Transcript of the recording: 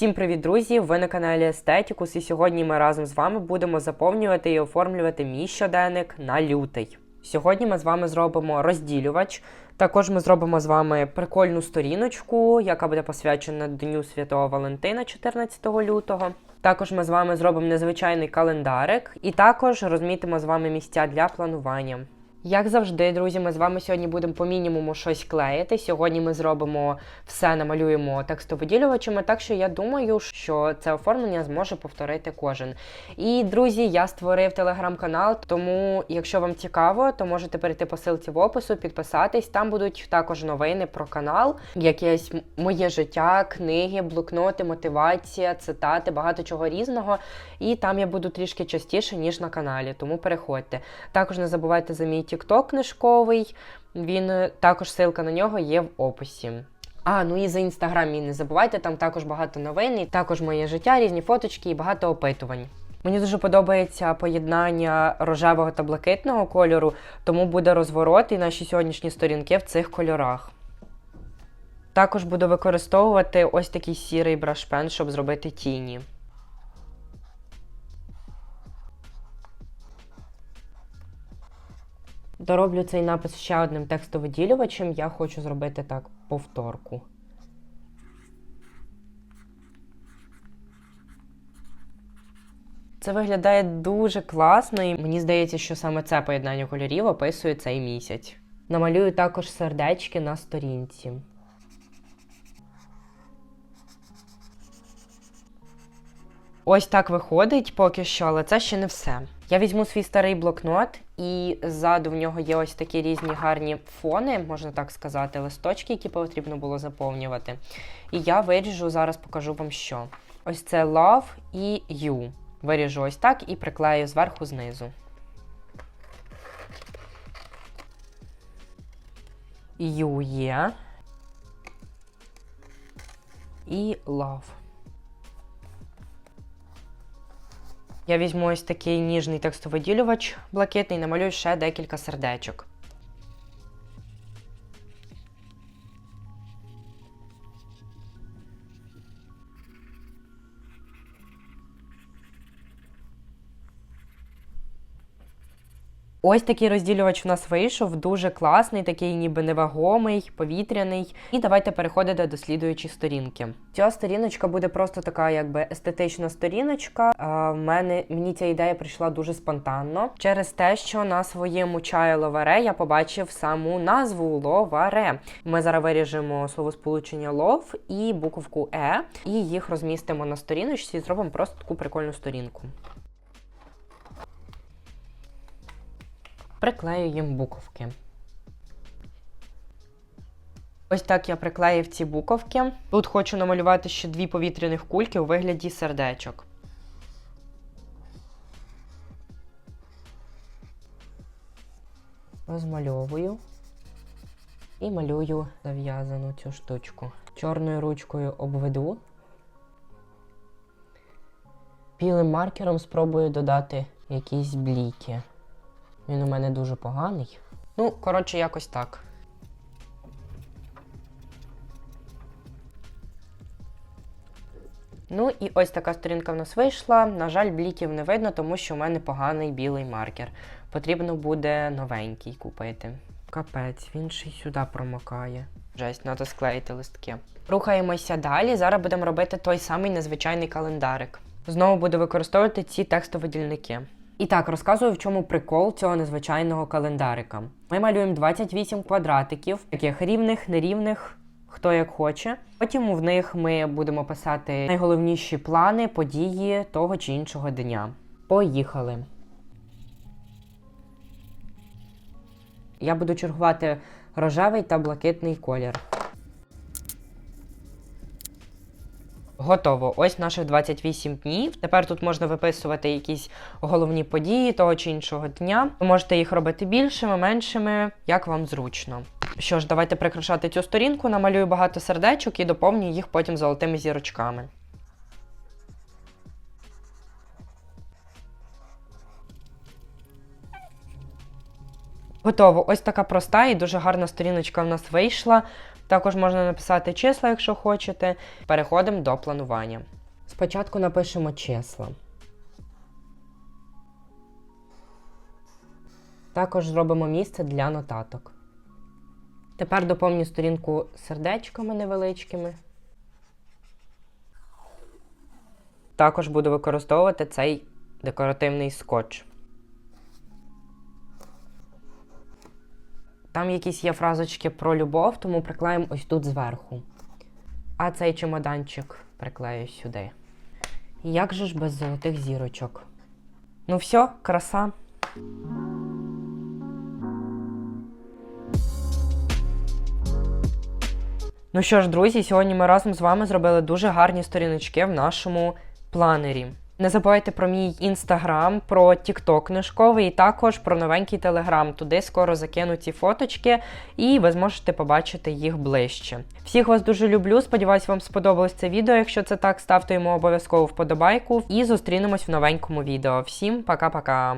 Всім привіт, друзі! Ви на каналі Естетікус, і сьогодні ми разом з вами будемо заповнювати і оформлювати мій щоденник на лютий. Сьогодні ми з вами зробимо розділювач. Також ми зробимо з вами прикольну сторіночку, яка буде посвячена Дню Святого Валентина 14 лютого. Також ми з вами зробимо незвичайний календарик, і також розмітимо з вами місця для планування. Як завжди, друзі, ми з вами сьогодні будемо по мінімуму щось клеїти. Сьогодні ми зробимо все, намалюємо текстовиділювачами, так що я думаю, що це оформлення зможе повторити кожен. І, друзі, я створив телеграм-канал, тому, якщо вам цікаво, то можете перейти по ссылці в опису, підписатись. Там будуть також новини про канал, якесь моє життя, книги, блокноти, мотивація, цитати, багато чого різного. І там я буду трішки частіше, ніж на каналі, тому переходьте. Також не забувайте за мій TikTok книжковий. Він е, також ссылка на нього є в описі. А, ну і за інстаграм мій не забувайте, там також багато новин, і також моє життя, різні фоточки і багато опитувань. Мені дуже подобається поєднання рожевого та блакитного кольору, тому буде розворот і наші сьогоднішні сторінки в цих кольорах. Також буду використовувати ось такий сірий брашпен, щоб зробити тіні. Дороблю цей напис ще одним текстовиділювачем. Я хочу зробити так повторку. Це виглядає дуже класно, і мені здається, що саме це поєднання кольорів описує цей місяць. Намалюю також сердечки на сторінці. Ось так виходить поки що, але це ще не все. Я візьму свій старий блокнот, і ззаду в нього є ось такі різні гарні фони, можна так сказати, листочки, які потрібно було заповнювати. І я виріжу, зараз покажу вам що. Ось це love і you. Виріжу ось так і приклею зверху знизу. You є. І love. Я візьму ось такий ніжний текстовиділювач блакитний, намалюю ще декілька сердечок. Ось такий розділювач у нас вийшов, дуже класний, такий ніби невагомий, повітряний. І давайте переходити до слідуючої сторінки. Ця сторіночка буде просто така, якби естетична сторіночка. А, в мене мені ця ідея прийшла дуже спонтанно через те, що на своєму чаю ловаре я побачив саму назву ловаре. Ми зараз виріжемо словосполучення лов і буковку е, і їх розмістимо на сторіночці і зробимо просто таку прикольну сторінку. Приклею їм буковки. Ось так я приклеїв ці буковки. Тут хочу намалювати ще дві повітряних кульки у вигляді сердечок. Розмальовую і малюю зав'язану цю штучку. Чорною ручкою обведу. Білим маркером спробую додати якісь бліки. Він у мене дуже поганий. Ну, коротше, якось так. Ну і ось така сторінка в нас вийшла. На жаль, бліків не видно, тому що у мене поганий білий маркер. Потрібно буде новенький купити. Капець, він ще й сюди промокає. Жесть, треба склеїти листки. Рухаємося далі. Зараз будемо робити той самий незвичайний календарик. Знову буду використовувати ці текстовидільники. І так, розказую, в чому прикол цього незвичайного календарика. Ми малюємо 28 квадратиків, таких рівних, нерівних, хто як хоче. Потім в них ми будемо писати найголовніші плани, події того чи іншого дня. Поїхали. Я буду чергувати рожевий та блакитний колір. Готово. Ось наших 28 днів. Тепер тут можна виписувати якісь головні події того чи іншого дня. Ви можете їх робити більшими, меншими, як вам зручно. Що ж, давайте прикрашати цю сторінку, намалюю багато сердечок і доповню їх потім золотими зірочками. Готово. Ось така проста і дуже гарна сторіночка в нас вийшла. Також можна написати числа, якщо хочете. Переходимо до планування. Спочатку напишемо числа. Також зробимо місце для нотаток. Тепер доповню сторінку сердечками невеличкими. Також буду використовувати цей декоративний скотч. Там якісь є фразочки про любов, тому приклеїмо ось тут зверху. А цей чемоданчик приклею сюди. Як же ж без золотих зірочок? Ну все, краса. Ну що ж, друзі, сьогодні ми разом з вами зробили дуже гарні сторіночки в нашому планері. Не забувайте про мій інстаграм, про тікток книжковий і також про новенький телеграм. Туди скоро закину ці фоточки, і ви зможете побачити їх ближче. Всіх вас дуже люблю. Сподіваюсь, вам сподобалось це відео. Якщо це так, ставте йому обов'язково вподобайку. І зустрінемось в новенькому відео. Всім пока-пока!